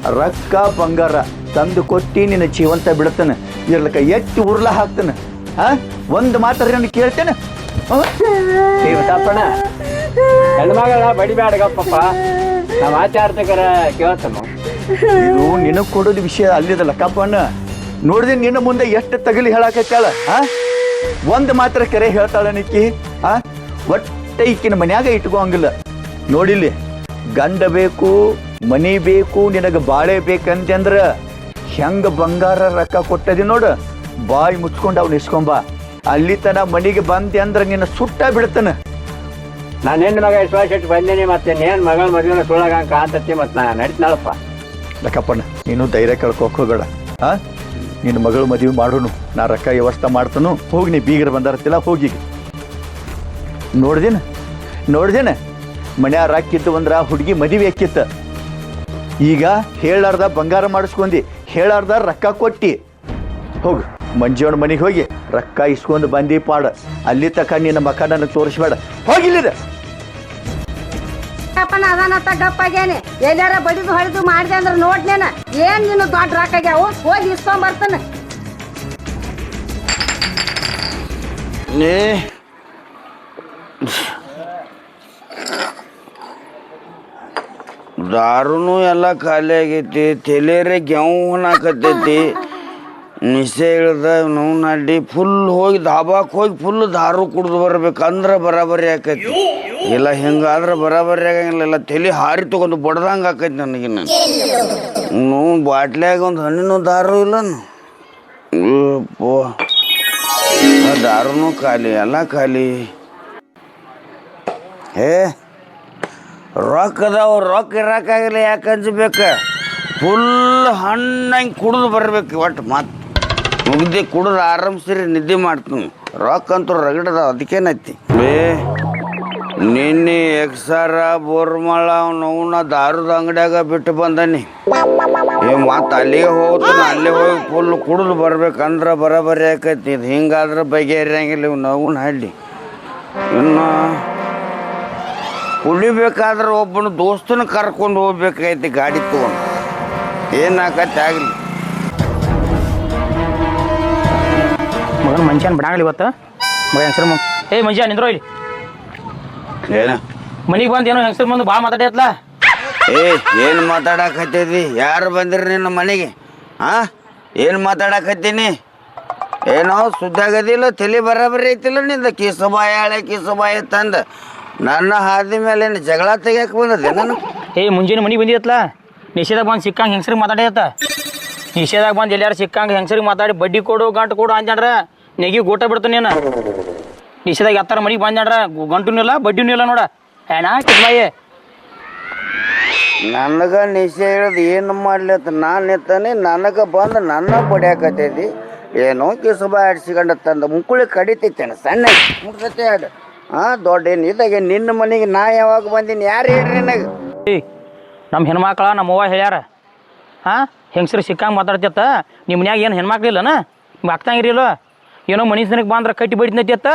ರೊಕ್ಕ ಬಂಗಾರ ತಂದು ಕೊಟ್ಟಿ ನಿನ್ನ ಜೀವಂತ ಬಿಡ್ತಾನೆ ಇರ್ಲಕ್ಕ ಎತ್ತಿ ಉರ್ಲ ಹಾಕ್ತಾನೆ. ಆ? ಒಂದು ಮಾತ್ರ ನಾನು ಕೇಳ್ತೇನೆ. ಹೆಣ್ಮಗಳ ಬಡಿಬ್ಯಾಡ ಗಪ್ಪಪ್ಪ. ನಾವು ಆಚಾರ್ತಕರ ಕೇಳ್ತಮ್ಮ ಇದು ನಿನಗ್ ಕೊಡೋದು ವಿಷಯ ಅಲ್ಲಿದಲ್ಲ ಕಪ್ಪಣ್ಣ. ನೋಡಿದ್ರೆ ನಿನ್ನ ಮುಂದೆ ಎಷ್ಟು ತಗಲಿ ಹೇಳಾಕತ್ತಾಳ ಆ? ಒಂದು ಮಾತ್ರ ಕೆರೆ ಹೇಳ್ತಾಳ ನಿಕ್ಕಿ ಆ? ಒಟ್ಟ ಈಕಿನ ಮನ್ಯಾಗ ಇಟ್ಕೋಂಗಿಲ್ಲ ನೋಡಿಲ್ಲಿ ಗಂಡ ಬೇಕು ಮನಿ ಬೇಕು ನಿನಗೆ ಬಾಳೆ ಬೇಕಂತಂದ್ರ ಹೆಂಗ ಬಂಗಾರ ರೊಕ್ಕ ಕೊಟ್ಟದಿ ನೋಡು ಬಾಯಿ ಮುಚ್ಕೊಂಡು ಅವ್ನು ಇಸ್ಕೊಂಬ. ಅಲ್ಲಿ ತನ ಮನಿಗೆ ಬಂದೆ ಅಂದ್ರೆ ನಿನ್ನ ಸುಟ್ಟ ಬಿಡ್ತಾನ. ನಾನು ಹೆಣ್ಣು ಮಗ ವಿಶ್ವಾಸ ಇಟ್ಟು ಬಂದೇನಿ ಮತ್ತೆ ನೇನ್ ಮಗಳ ಮದುವೆ ಸುಳ್ಳಾಗ ಕಾಂತತಿ ಮತ್ತೆ ನಾ ನಡೀತಿನಳಪ್ಪ. ಲಕ್ಕಪ್ಪಣ್ಣ ನೀನು ಧೈರ್ಯ ಕಳ್ಕೋಕ್ ಹೋಗಬೇಡ ಆ? ನಿನ್ನ ಮಗಳು ಮದುವೆ ಮಾಡೋನು, ನಾ ರೊಕ್ಕ ವ್ಯವಸ್ಥೆ ಮಾಡ್ತಾನು, ಹೋಗಿ ನೀ ಬೀಗರು ಬಂದಾರತ್ತಿಲ್ಲ ಹೋಗಿ ನೋಡ್ದೇನ? ನೋಡ್ದೇನ? ಮನ್ಯಾಗ ಇದ್ದು ಅಂದ್ರ ಹುಡುಗಿ ಮದುವೆ ಹಾಕಿತ್ತ. ಈಗ ಹೇಳಾರ್ದ ಬಂಗಾರ ಮಾಡಿಸ್ಕೊಂಡಿ, ಹೇಳಾರ್ದ ರೊಕ್ಕ ಕೊಟ್ಟಿ. ಹೋಗು ಮಂಜುವನ ಮನೆಗೆ ಹೋಗಿ, ರೊಕ್ಕ ಇಸ್ಕೊಂಡು ಬಂದಿ ಪಾಡ. ಅಲ್ಲಿ ತಕ ನಿನ್ನ ಮಕ ನನಗೆ ತೋರಿಸ್ಬೇಡ. ಹೋಗಿಲ್ಲಿದ ಅಪ್ಪನ ಅದಾನತ್ತ ಗಪ್ಪಾಗ್ಯಾನೆ ಎಲ್ಲಾರ ಬಡಿದು ಹೊಡೆದು ಮಾಡಿದೆ ಅಂದ್ರೆ ನೋಡ್ನೇನ ಏನ್ ನೀನು ದೊಡ್ಡ ರಾಕಾಗ್ಯಾವು ಹೋಗಿ ಇಸ್ಕೊಂಡ್ ಬರ್ತಾನ. ನೀ ದಾರುನು ಎಲ್ಲ ಖಾಲಿ ಆಗೈತಿ, ತೆಲೇರೆ ಗೆವು ನಿಶೆ ಇಳ್ದ ನೋವು ನಾಡಿ ಫುಲ್ ಹೋಗಿ ಧಾಬಾಕ್ ಹೋಗಿ ಫುಲ್ ದಾರು ಕುಡ್ದು ಬರ್ಬೇಕಂದ್ರ ಬರಾಬರಿ ಆಕೈತಿ. ಇಲ್ಲ, ಹಿಂಗಾದ್ರೆ ಬರಾಬರಿ ಆಗಂಗಿಲ್ಲ. ಇಲ್ಲ, ತಲೆ ಹಾರಿ ತಗೊಂಡು ಬಡ್ದಂಗೆ ಆಕೈತಿ ನನಗೆ ನಾನು ಬಾಟ್ಲ್ಯಾಗ ಒಂದು ಹಣ್ಣಿನ ದಾರು ಇಲ್ಲ ಆ ದಾರುನು ಖಾಲಿ, ಎಲ್ಲ ಖಾಲಿ. ಏ ರೊಕ್ಕ ಅದಾವ ರೊಕ್ಕ ಇರಕ್ಕಾಗಲ್ಲ ಯಾಕೆ ಹಂಚ್ಬೇಕು? ಫುಲ್ ಹಣ್ಣಂಗೆ ಕುಡಿದು ಬರ್ಬೇಕು ಒಟ್ಟು ಮತ್ತೆ ಮುಗ್ದಿ ಕುಡಿದು ಆರಾಮ್ಸಿರಿ, ನಿದ್ದೆ ಮಾಡ್ತೀನಿ. ರೊಕ್ಕ ಅಂತೂ ರಗಡದ ಅದಕ್ಕೇನೈತಿ? ಬೇ. ನಿನ್ನೆ ಎಕ್ಸಾರ ಬೋರ್ಮಳ ನೋವುನ ದಾರದ ಅಂಗಡ್ಯಾಗ ಬಿಟ್ಟು ಬಂದನಿ. ಏ, ಮತ್ತೆ ಅಲ್ಲಿಗೆ ಹೋಗ್ತಾನೆ, ಅಲ್ಲಿ ಹೋಗಿ ಫುಲ್ ಕುಡಿದು ಬರ್ಬೇಕಂದ್ರೆ ಬರಬರಿ ಆಕೈತಿ. ಇದು ಹಿಂಗಾದ್ರೆ ಬಗೆಹರಿಯಂಗಿಲ್ಲ ಇವು ನೋವುನ ಹಳ್ಳಿ. ಇನ್ನು ಕುಡಿಬೇಕಾದ್ರೆ ಒಬ್ಬನ ದೋಸ್ತನ ಕರ್ಕೊಂಡು ಹೋಗ್ಬೇಕಾಯ್ತಿ ಗಾಡಿ ತಗೊಂಡು. ಏನಾಕತ್ತೆ ಆಗಲಿ. ಮಗನ ಮನುಷ್ಯನ ಬಿಡಂಗಿಲ್ಲ ಇವತ್ತು. ಮಗ ಹೆಸರು ಏ ಮನುಷ್ಯ ನಿಂದ್ರೋ ಇಲ್ಲಿ. ಏನ ಮನಿಗೆ ಬಂದು ಏನೋ ಹೆಂಗಸರ್ ಬಂದು ಭಾಳ ಮಾತಾಡತ್ಲ ಏ ಏನು ಮಾತಾಡಕತ್ತಿದಿ ಯಾರು ಬಂದಿರ ನಿನ್ನ ಮನೆಗೆ? ಹಾ ಏನು ಮಾತಾಡಕತ್ತೀನಿ? ಏನೋ ಸುದ್ದಾಗದಿಲ್ಲ ತಲೆ ಬರಬರ ಐತಿಲ್ಲ ನಿಂದ. ಕಿಸಬಾಯ ಹಳೆ ಕಿಸಬಾಯ ತಂದ. ನನ್ನ ಹಾದಿ ಮೇಲೆ ಏನು ಜಗಳ ತೆಗಿಯಕ್ಕೆ ಬಂದದೆ ನಾನು ಏ ಮುಂಜಾನೆ ಮನಿ ಬಂದಿತ್ಲ ನಿಷೇಧಾಗ ಬಂದು ಸಿಕ್ಕಂಗೆ ಹೆಂಗಸರಿಗೆ ಮಾತಾಡತ್ತ ನಿಷೇಧಾಗ ಬಂದು ಎಲ್ಲಾರು ಸಿಕ್ಕಂಗೆ ಹೆಂಗಸರಿಗೆ ಮಾತಾಡಿ ಬಡ್ಡಿ ಕೊಡು ಗಂಟು ಕೊಡು ಅಂಜಾಡ್ರ ನೆಗಿ ಗೋಟ ಬಿಡ್ತಾನೆ ನೀನು. ನಿಷೇಧಾಗ ಎತ್ತಾರ ಮನೆಗೆ ಬಂದಾಡ್ರ ಗಂಟುನೂ ಇಲ್ಲ ಬಡ್ಡಿನೂ ಇಲ್ಲ ನೋಡ. ಏನ ಕಿಸ್ಮಾಯಿ ನನಗ ನಿಷೇಧ ಹೇಳದ್ ಏನು ಮಾಡ್ಲತ್ತ ನಾನು ಎತ್ತಾನೆ ನನಗೆ ಬಂದು ನನ್ನ ಬಡಿಯಾಕತ್ತೈತಿ. ಏನೋ ಕಿಸುಬ ಆಡ್ಸಿಕೊಂಡ ತಂದ ಮುಕ್ಕುಳಿ ಕಡಿತೈತೇನೆ ಸಣ್ಣ ಮುಟ್ತೈತೆ ಅದು ಹಾಂ ದೊಡ್ಡ ಏನು ಇದಾಗ ನಿನ್ನ ಮನೆಗೆ ನಾ ಯಾವಾಗ ಬಂದೀನಿ ಯಾರು ಹೇಳ್ರಿ ನನಗೆ? ನಮ್ಮ ಹೆಣ್ಮಕ್ಳ ನಮ್ಮ ಅವ್ವ ಹೇಳ್ಯಾರ. ಹಾಂ ಹೆಂಗಸ್ರು ಸಿಕ್ಕಂಗೆ ಮಾತಾಡ್ತಿತ್ತ ನಿಮ್ಮ ಮನ್ಯಾಗ ಏನು ಹೆಣ್ಮಕ್ಳಿಲ್ಲನ? ನಿಮ್ಗೆ ಆಗ್ತಂಗಿರಿಲ್ಲ ಏನೋ ಮನುಷ್ಯನಿಗೆ ಬಂದ್ರೆ ಕಟ್ಟಿ ಬಡಿದ್ನೈತಿ ಅತ್ತ?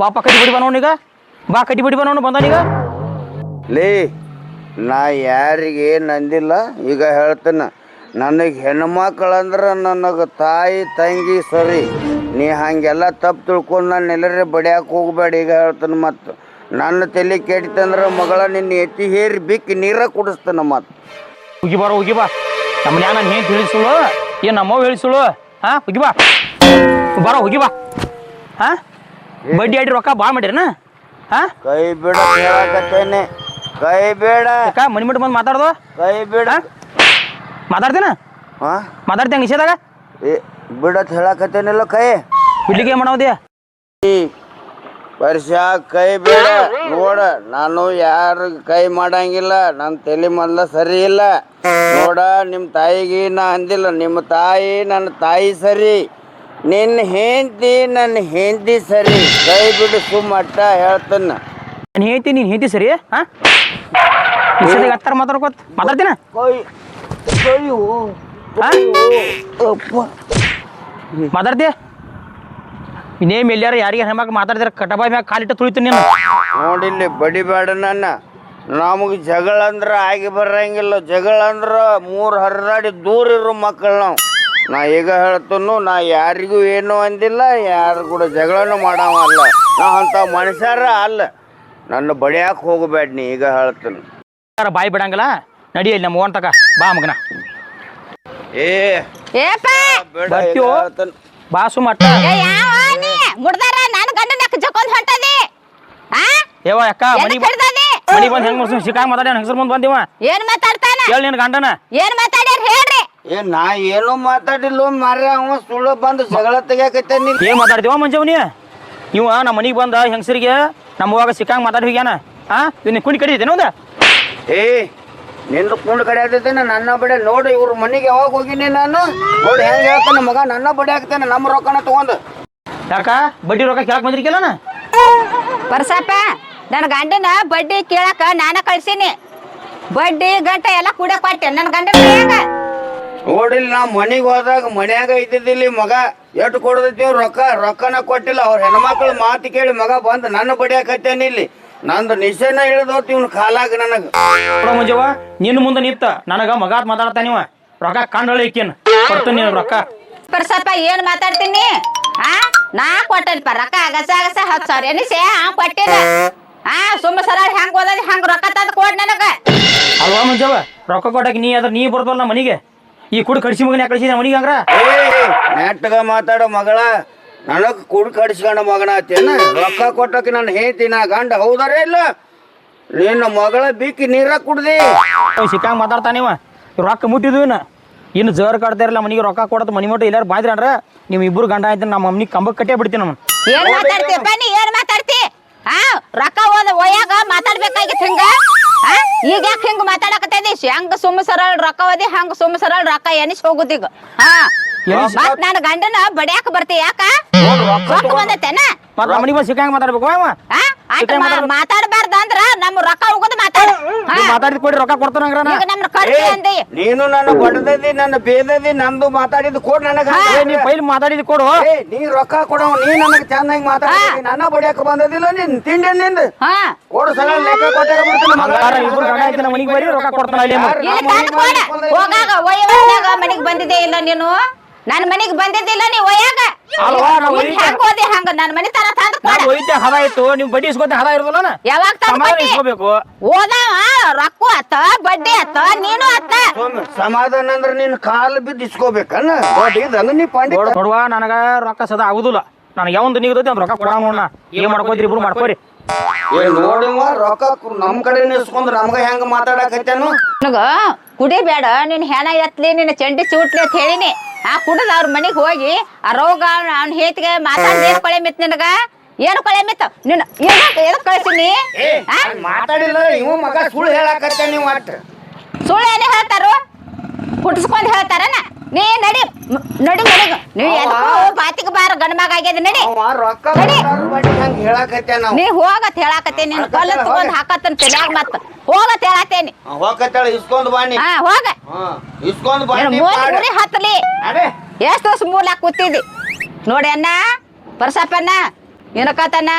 ಬಾಪ ಕಟ್ಟಿ ಬಿಡಿ ಬನ್ನೋನೀಗ ಬಾ ಕಟ್ಟಿ ಬಿಡಿ ಬನ್ನೋನು ಬಂದನೀಗ ಲೇ ನಾ ಯಾರಿಗೆ ಏನು ಅಂದಿಲ್ಲ ಈಗ ಹೇಳ್ತೇನೆ. ನನಗೆ ಹೆಣ್ಮಕ್ಳಂದ್ರೆ ನನಗೆ ತಾಯಿ ತಂಗಿ ಸರಿ. ನೀ ಹಾಗೆಲ್ಲ ತಪ್ಪು ತಿಳ್ಕೊಂಡು ನಾನು ಎಲ್ಲರೇ ಬಡಿಯಾಕೆ ಹೋಗ್ಬೇಡ ಈಗ ಹೇಳ್ತೇನೆ ಮತ್ತು ನನ್ನ ತಲೆ ಕೆಡಿತಂದ್ರೆ ಮಗಳ ನಿನ್ನ ಎತ್ತಿ ಹೇರಿ ಬಿಕ್ಕಿ ನೀರ ಕುಡಿಸ್ತಾನೆ ಮತ್ತು ಉಗಿ ಬಾರ ಉಗಿ ಬಾ. ನಮ್ಮ ನಾನು ಏನು ತಿಳಿಸುಳು ಏನು ನಮ್ಮವ್ ಹೇಳಿಸುಳು ಹಾಂ ಉಗಿ ಬಾ. ಬಾರ ಉಗಿ ಬಾ. ಹಾಂ? ಬಡ್ಡಿ ಆಡಿ ರೊಕ್ಕ ಭಾಳ ಮಾಡಿರನ? ಹಾಂ? ಕೈ ಬಿಡ ಹೇಳಕತ್ತೇನೆ ಕೈ ಬೇಡ. ಅಕ್ಕ ಮನಿ ಬಿಟ್ಟು ಬಂದು ಮಾತಾಡ್ದು? ಕೈ ಬಿಡ. ಮಾತಾಡ್ತೇನ? ಹಾ? ಮಾತಾಡ್ತೇನೆ ನಿಷೇಧಾಗ? ಏ ಬಿಡತ್ ಹೇಳಕತ್ತೇನಿಲ್ಲ ಕೈ. ಬಿಡ್ಲಿಕ್ಕೆ ಏನು ಮಾಡೋದೇ ವರ್ಷ ಕೈ ಬೇಡ. ನೋಡ ನಾನು ಯಾರು ಕೈ ಮಾಡಂಗಿಲ್ಲ. ನನ್ನ ತಲೆ ಮೊದಲ ಸರಿ ಇಲ್ಲ. ನೋಡ ನಿಮ್ಮ ತಾಯಿಗೆ ನಾ ಅಂದಿಲ್ಲ. ನಿಮ್ಮ ತಾಯಿ ನನ್ನ ತಾಯಿ ಸರಿ. ನಿನ್ನ ಹೆಂಡತಿ ನನ್ನ ಹೆಂಡತಿ ಸರಿ. ಕೈ ಬಿಡು ಸುಮ್ಮಟ್ಟ ಹೇಳ್ತಾನ. ನಾನು ಹೇಳ್ತೀನಿ ನೀನು ಹೇಳ್ತಿ ಸರಿ? ಹಾಂ? ಹತ್ತಾರ ಮಾತಾಡ್ಕೋತ. ಮಾತಾಡ್ತೀನ? ಕೈ ಕೈ ಮಾತಾಡ್ತೀಯ? ಇನ್ನೇಮ್ ಎಲ್ಲಾರ ಯಾರಿಗೆ ಹೆಣ್ಮಕ್ಳು ಮಾತಾಡಿದ್ರೆ ಕಟಬಾಯಿ ಮ್ಯಾಗ ಕಾಲಿಟ್ಟು ತುಳಿತೀನಿ ನೀನು. ನೋಡಿಲ್ಲಿ ಬಡಿಬೇಡ ನನ್ನ. ನಮಗೆ ಜಗಳ ಅಂದ್ರೆ ಆಗಿ ಬರಂಗಿಲ್ಲ ಜಗಳ ಅಂದ್ರೆ ಮೂರು ಹರಿದಾಡಿ ದೂರ ಇರೋ ಮಕ್ಕಳು ನಾವು. ನಾ ಈಗ ಹೇಳ್ತನು ನಾ ಯಾರಿಗೂ ಏನು ಅಂದಿಲ್ಲ ಯಾರು ಕೂಡ ಜಗಳನು ಮಾಡವ ಅಲ್ಲ. ನಾ ಅಂತ ಮನುಷ್ಯರ ಅಲ್ಲ. ನನ್ನ ಬಡಿಯಾಕೆ ಹೋಗಬೇಡ ನೀ ಈಗ ಹೇಳ್ತನು. ಯಾರ ಬಾಯಿ ಬಿಡಂಗಿಲ್ಲ? ನಡಿ ಇಲ್ಲಿ ನಮ್ಮ ಓನ್ ತಕ. ಬಾ ಮಗನ. ಏ ಏಪ ಬೇಡ ಈಗ ಬರ್ತೀವೋ? ಹೇಳ್ತೀನಿ. ಬಾ ಸುಮಟ್ಟ ಏ ಯಾವ ನೀ? ಮುಡ್ದಾರ ನಾನು ಗಂಡನ ಜಕ್ಕೊಂದ್ ಹೊಂಟದಿ. ಆ? ಅಕ್ಕ ಮನಿ ಎದಕ್ ಹಿಡ್ದದಿ? ಮನಿ ಬಂದು ಹೆಂಗ್ ಮಾಡ್ಸಿ ಸಿಕ್ಕಾಗ ಮಾತಾಡಿ ಹೆಸರು ಮುಂದೆ ಬಂದಿವ? ಏನ್ ಮಾತಾಡ್ತಾನ? ಹೇಳಿ ನಿನ್ ಗಂಡನ. ಏನ್ ಮಾತಾಡ್ಯಾರ ಹೇಳ್ರಿ. ಏ ನಾ ಏನು ಮಾತಾಡಿಲ್ಲ ಮಾರ್ರೆ ಅವ ಸುಳ್ಳು ಬಂದು ಜಗಳ ತೆಗಿಯಾಕತ್ತೇನಿ ಏನ್ ಮಾತಾಡ್ತೀವ ಮಂಜವನಿ ಇವ ನಮ್ಮ ಮನಿಗೆ ಬಂದ ಹೆಂಗಸರಿಗೆ ನಮ್ಮ ಅವಾಗ ಸಿಕ್ಕಂಗ್ ಮಾತಾಡಿ ಹೋಗ್ಯಾನ. ಹಾ ಇವ್ನ ಕುಂಡ್ ಕಡಿತೇನೆ ಒಂದ ಏ ನಿಂದು ಕುಂಡ್ ಕಡೆ ಆಗ್ತೈತೇನೆ ನನ್ನ ಬಡೆ ನೋಡು ಇವ್ರ ಮನಿಗೆ ಯಾವಾಗ ಹೋಗಿನಿ ನಾನು? ನೋಡಿ ಹೆಂಗ್ ಹೇಳ್ತಾನೆ ಮಗ ನನ್ನ ಬಡೆ ಆಗ್ತಾನೆ ನಮ್ಮ ರೊಕ್ಕನ ತಗೊಂಡು. ಯಾಕ? ಬಡ್ಡಿ ರೊಕ್ಕ ಕೇಳಕ್ ಬಂದಿರ್ಕಿಲ್ಲನ ಪರ್ಸಪ್ಪ ನನ್ನ ಗಂಡನ ಬಡ್ಡಿ ಕೇಳಕ ನಾನ ಕಳ್ಸೀನಿ. ಬಡ್ಡಿ ಗಂಟೆ ಎಲ್ಲ ಕೂಡ ಕೊಟ್ಟೆ ನನ್ನ ಗಂಡನ ನೋಡಿಲ್ಲ ನಾ ಮನೆಗೆ ಹೋದಾಗ ಮನ್ಯಾಗ ಇದ್ದಿದ್ದಿಲ್ಲ ಮಗ ಎಷ್ಟು ಕೊಡದೈತಿ ಅವ್ರು ರೊಕ್ಕ? ರೊಕ್ಕನ ಕೊಟ್ಟಿಲ್ಲ. ಅವ್ರ ಹೆಣ್ಮಕ್ಳು ಮಾತು ಕೇಳಿ ಮಗ ಬಂದು ನನ್ನ ಬಡಿಯಾಕತ್ತೇನೆ ಇಲ್ಲಿ. ನಂದು ನಿಶೆನ ಹಿಡಿದೋತಿ ಇವ್ನ ಕಾಲಾಗ ನನಗೆ. ಮುಂಜವ ಮಂಜವ್ವ ನಿನ್ನ ಮುಂದೆ ನಿಂತ ನನಗ ಮಗಾತ್ ಮಾತಾಡ್ತಾನಿವ ರೊಕ್ಕ ಇಕ್ಕೇನ್ ಕೊಡ್ತೀನಿ ನೀನು ರೊಕ್ಕ. ಪರ್ಸಪ್ಪ ಏನ್ ಮಾತಾಡ್ತೀನಿ? ಆ? ನಾ ಕೊಟ್ಟಲ್ಪ ರೊಕ್ಕ ಅಗಸ ಅಗಸ ಹತ್ತು ಸಾವಿರ. ಎನಿಸೆ ಆ ಕೊಟ್ಟಿಲ್ಲ. ಆ ಸುಮ್ಮ ಸರ ಹೆಂಗ್ ಹೋದ್ ಹೆಂಗ್ ರೊಕ್ಕ ತಂದು ಕೊಡ್ ನನಗ. ಅಲ್ವಾ ಮುಂಜವ ರೊಕ್ಕ ಕೊಡಕ್ ನೀ ಅದ್ರ ನೀ ಬರ್ತಲ್ಲ ನಮ್ಮ ಮನಿಗೆ? ಈ ಕುಡ್ ಕಡಿಸಿ ಮಗನ ಕಳಿಸಿದ ಅವನಿಗೆ ಹಂಗ್ರ? ನೆಟ್ಟಗ ಮಾತಾಡೋ ಮಗಳ. ನನಗ್ ಕುಡ್ ಕಡಿಸ್ಕೊಂಡ ಮಗನ ಆತೇನ ರೊಕ್ಕ ಕೊಟ್ಟಕ್ಕೆ ನನ್ನ ಹೇಳ್ತಿ ನಾ ಗಂಡ ಹೌದಾರೇ ಇಲ್ಲ? ನಿನ್ನ ಮಗಳ ಬಿಕ್ಕಿ ನೀರ ಕುಡ್ದಿ. ಸಿಕ್ಕಾಂಗ ಮಾತಾಡ್ತಾನಿವ ರೊಕ್ಕ ಮುಟ್ಟಿದ್ವಿ ಇನ್ನು. ಇನ್ನು ಜರ್ ಕಟ್ತಾರಲ್ಲ ಮನಿಗೆ ರೊಕ್ಕ ಕೊಡತ್ ಮನಿ ಮಟ್ಟ ಎಲ್ಲಾರು ಬಾಯ್ದ್ರಿ ಅಂದ್ರ ನೀವು ಇಬ್ರು ಗಂಡ ಆಯ್ತು ನಮ್ಮ ಮಮ್ಮಿಗೆ ಕಂಬಕ್ಕೆ ಕಟ್ಟೇ ಬಿಡ್ತೀನಿ ನಮ್ಮ ಏನ್ ಮಾತಾಡ್ತೀಯಪ್ಪ ನೀ ಏನ್ ಮಾತಾಡ್ತಿ? ಆ ರೊಕ್ಕ ಹೋದ ಒಯ್ಯಾಗ ಮಾತಾಡ್ಬೇಕಾಗಿತ್ತು ಹಿಂಗ? ಆ? ಈಗ ಯಾಕೆ ಹಿಂಗ ಮಾತಾಡಕತ್ತೈದಿ ಹೆಂಗ ಸುಮ್ಮ ಸರಳ ರೊಕ್ಕ ಓದಿ ಹಂಗ ಸುಮ್ಮ ಸರಳ ರೊಕ್ಕ ಎನಿಸ್ ಹೋಗುದೀಗ ಹಾ. ಮತ್ ನನ್ನ ಗಂಡನ ಬಡಿಯಾಕ ಬರ್ತಿ ಯಾಕ? ರೊಕ್ಕ ಬಂದೈತೆನ? ಮತ್ತೆ ಮನಿ ಮನಿಗೆ ಬಂದು ಸಿಕ್ಕಂಗ್ ಮಾತಾಡ್ಬೇಕು ಅವ ಆ? ಆಯ್ತು ಮಾತಾಡಬಾರ್ದ ಅಂದ್ರ ನಮ್ಮ ರೊಕ್ಕ ಹೋಗೋದು ಮಾತಾಡ. ಮಾತಾಡಿದ್ ಕೊಡಿ ರೊಕ್ಕ ಕೊಡ್ತಾನಂಗ್ರ ಈಗ ನಮ್ಮ ಕರ್ತಿ ಅಂದಿ. ನೀನು ನನ್ನ ಬಡದದಿ ನನ್ನ ಬೇದದಿ ನಂದು ಮಾತಾಡಿದ್ದು ಕೊಡ್ ನನಗ. ನೀ ಪೈಲ್ ಮಾತಾಡಿದ್ ಕೊಡು. ಏ ನೀ ರೊಕ್ಕ ಕೊಡೋ ನೀ ನನಗೆ ಚೆನ್ನಾಗಿ ಮಾತಾಡಿ ನನ್ನ ಬಡಿಯಕ್ಕೆ ಬಂದದಿಲ್ಲ ನೀನ್ ತಿಂಡಿ ನಿಂದ. ಹಾ. ಕೊಡು ಸಲ ಲೆಕ್ಕ ಕೊಟ್ಟಾಗ ಬಿಡ್ತೀನಿ ಮಗ. ಹಂಗಾರ ಇಬ್ರು ಗಂಡ ನಮ್ಮ ಮನಿಗೆ ಬರ್ರಿ ರೊಕ್ಕ ಕೊಡ್ತಾನ ಅಲ್ಲಿ ಅಂದ್ರು. ಇಲ್ಲಿ ತಂದ್ ಕೊಡ. ಹೋಗಾಗ ಒಯ್ಯಾಗ ಮನಿಗ್ ಬಂದಿದ್ದೆ ಇಲ್ಲ ನೀನು? ನನ್ನ ಮನಿಗ್ ಬಂದಿದ್ದಿಲ್ಲ ನೀ ಒಯ್ಯಾಗ? ಅಲ್ವಾ, ನಾ ನೀನ್ ಒಯ್ದೆ. ಹೆಂಗ್ ಓದಿ ಹಂಗ? ನನ್ನ ಮನಿ ತರ ತಂದ್ ಕೊಡ. ನಾನು ಒಯ್ತೆ ಹದ ಇತ್ತು ನೀವು ಬಡ್ಡಿ ಇಸ್ಕೊತೆ ಹದ ಇರೋದಲ್ಲ ಯಾವಾಗ ತಂದ್ ಸಮಾಧಾನ ಕೊಟ್ಟಿ? ಇಸ್ಕೋಬೇಕು. ಓದಾವ ರೊಕ್ಕ ಅತ್ತ ಬಡ್ಡಿ ಅತ್ತ ನೀನು ಅತ್ತ ಸೋಮ, ಸಮಾಧಾನ ಅಂದ್ರೆ ನಿನ್ನ ಕಾಲು ಬಿದ್ದು ಇಸ್ಕೋಬೇಕನ್ನ ಇದನ್ನ ನೀ ಪಂಡಿತ ನೋಡ್ ನೋಡುವ ನನಗ ರೊಕ್ಕ ಸದಾ ಆಗುದಿಲ್ಲ. ನನಗೆ ಯಾವಂದು ನಿಗದೈತಿ ರೊಕ್ಕ ಕೊಡ ನೋಡ ಏನ್ ಮಾಡ್ಕೋತೀರಿ ಇಬ್ರು ಮಾಡ್ಕೋರಿ. ಏ ನೋಡಿವ ರೊಕ್ಕ ಕು- ನಮ್ ಕಡೆ ಇಸ್ಕೊಂಡ್ ನಮ್ಗ ಹೆಂಗ ಮಾತಾಡಕತ್ತೇನು ನನಗ ಕುಡಿಬೇಡ ನಿನ್ ಹೆಣ ಎತ್ಲಿ ನಿನ್ನ ಚಂಡಿ ಚೂಟ್ಲಿ ಅಂತ ಹೇಳಿನಿ. ಆ ಕುಡದ ಅವ್ರ ಮನೆಗೆ ಹೋಗಿ ಆ ರೋಗ ಅವ್ನ ಹೇತಿಗೆ ಮಾತಾಡಿ ಏನ್ ಕೊಳೆ ಮಿತ್ ನಿನಗ? ಏನ್ ಕೊಳೆ ಮಿತ್? ನಿನ್ನ ಎದಕ್ ಎದಕ್ ಕಳ್ಸಿನಿ? ಏ ಆ? ನಾನ್ ಮಾತಾಡಿಲ್ಲ ಇವ ಮಗ ಸುಳ್ಳು ಹೇಳಕತ್ತ ನೀವು ಅಟ್ ಸುಳ್ಳು ಏನೇ ಹೇಳ್ತಾರು? ಹುಟ್ಟಿಸ್ಕೊಂಡು ಹೇಳ್ತಾರನ? ನೀ ನಡಿ ಮ್- ನಡಿ. ನೀ ಎದಕ್ಕೂ ಬಾತಿಗೆ ಬಾರ ಗಂಡ ಮಗ ಆಗ್ಯದ ನಡಿ. ರೊಕ್ಕ ನಡಿ. ಹಂಗೆ ಹೇಳಕತ್ತೆ ನಾವು. ನೀ ಹೋಗತ್ ಹೇಳಾಕತ್ತೇನಿ ನಿನ್ ಕಲ್ಲ ತಗೊಂಡ್ ಹಾಕತ್ತನ್ ತಲ್ಯಾಗ ಮತ್ತ. ಹೋಗತ್ ಹೇಳತ್ತೇನಿ ಹೋಗತ್ತಾಳ ಇಸ್ಕೊಂಡ್ ಬಾನಿ ಹಾ ಹೋಗ. ಹಾ ಇಸ್ಕೊಂಡ್ ನಿನ್ ಬಾನಿ ಮೂರ್ ಗುರಿ ಹತ್ತಲಿ ಅದೇ. ಎಷ್ಟು ವರ್ಷ ಮೂಲ ಕೂತಿದ್ದಿ? ನೋಡಿ ಅಣ್ಣ ಪರ್ಸಪ್ಪಣ್ಣ ಏನಕತನ